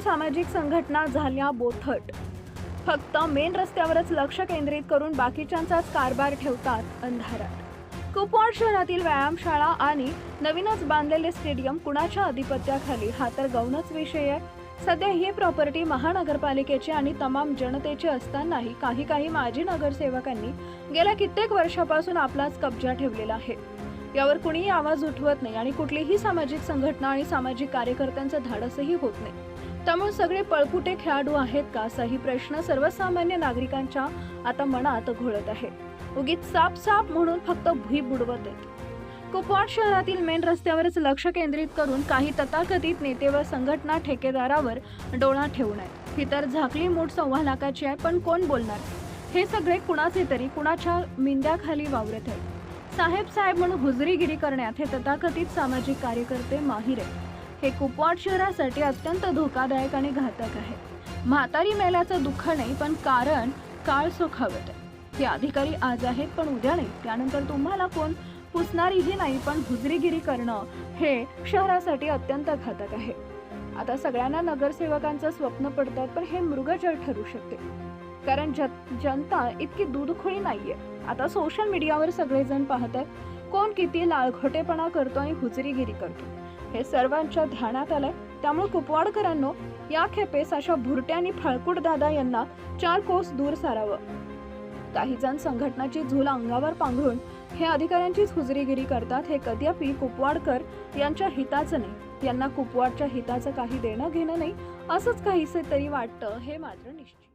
सामाजिक संघटना झाल्या बोथट. फक्त मेन रस्त्यावरच लक्ष केंद्रित करून बाकीच्यांचाच कारभार ठेवतात अंधारात. कुपवाड शहरातील व्यायामशाळा आणि नवीनच बांधलेले स्टेडियम कुणाच्या अधिपत्याखाली? हा तर गौणच विषय आहे. सध्या ही प्रॉपर्टी महानगरपालिकेची आणि तमाम जनतेची असतानाही काही काही माजी नगरसेवकांनी गेल्या कित्येक वर्षापासून आपलाच कब्जा ठेवलेला आहे. यावर कुणीही आवाज उठवत नाही आणि कुठलीही सामाजिक संघटना आणि सामाजिक कार्यकर्त्यांचं धाडसही होत नाही. त्यामुळे सगळे पळकुटे खेळाडू आहेत का असाही प्रश्न सर्वसामान्य नागरिकांच्या आता मनात घोळत आहे. उगीच साप साप म्हणून फक्त भुई बुडवत आहेत. कुपवाड शहरातील मेन रस्त्यावरच लक्ष केंद्रित करून काही तथाकथित नेते व संघटना ठेकेदारावर डोळा ठेवून आहेत. ही तर झाकली मूठ सव्वा लाखाची आहे पण कोण बोलणार? हे सगळे कुणाचे तरी कुणाच्या मिंद्याखाली वावरत आहेत. साहेब साहेब म्हणून हुजरीगिरी करण्यात हे तथाकथित सामाजिक कार्यकर्ते माहीर आहेत. हे कुपवाड शहरासाठी अत्यंत धोकादायक आणि घातक आहे. म्हातारी मेल्याचं दुःख नाही पण कारण काळ सुखावत आहे. हे अधिकारी आज आहेत पण उद्या नाही. त्यानंतर तुम्हाला कोण पुसणारीही नाही पण हुजरीगिरी करणं हे शहरासाठी अत्यंत घातक आहे. आता सगळ्यांना नगरसेवकांचं स्वप्न पडतात पण हे मृगजळ ठरू शकते. कारण जन- जनता इतकी दूधखोळी नाहीये. आता सोशल मीडियावर सगळेजण पाहतात कोण किती लाळखोटेपणा करतो आणि हुजरीगिरी करतो. हे सर्वांच्या ध्यानात आलंय. त्यामुळे कुपवाडकरांनो या खेपेस अशा भुरट्या आणि फळकुट दादा यांना चार कोस दूर सारावं. काही जण संघटनाची झूल अंगावर पांघरून हे अधिकाऱ्यांचीच हुजरीगिरी करतात हे कदापि कुपवाडकर यांच्या हिताचं नाही. यांना कुपवाडच्या हिताचं काही देणं घेणं नाही असंच काहीसे तरी वाटतं हे मात्र निश्चित.